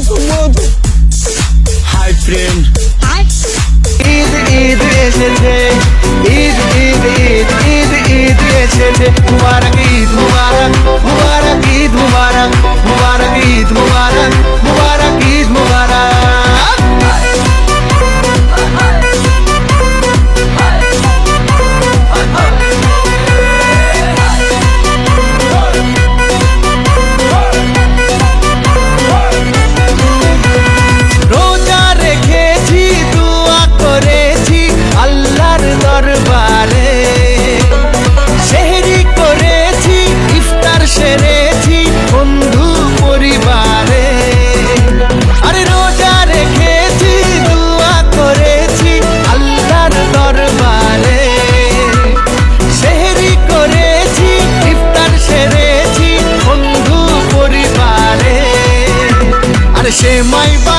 মধু মধু hi friend Eid Eid এসেছে ঈদ ঈদ ঈদ ঈদ ঈদ এসেছে তোমার ঈদ my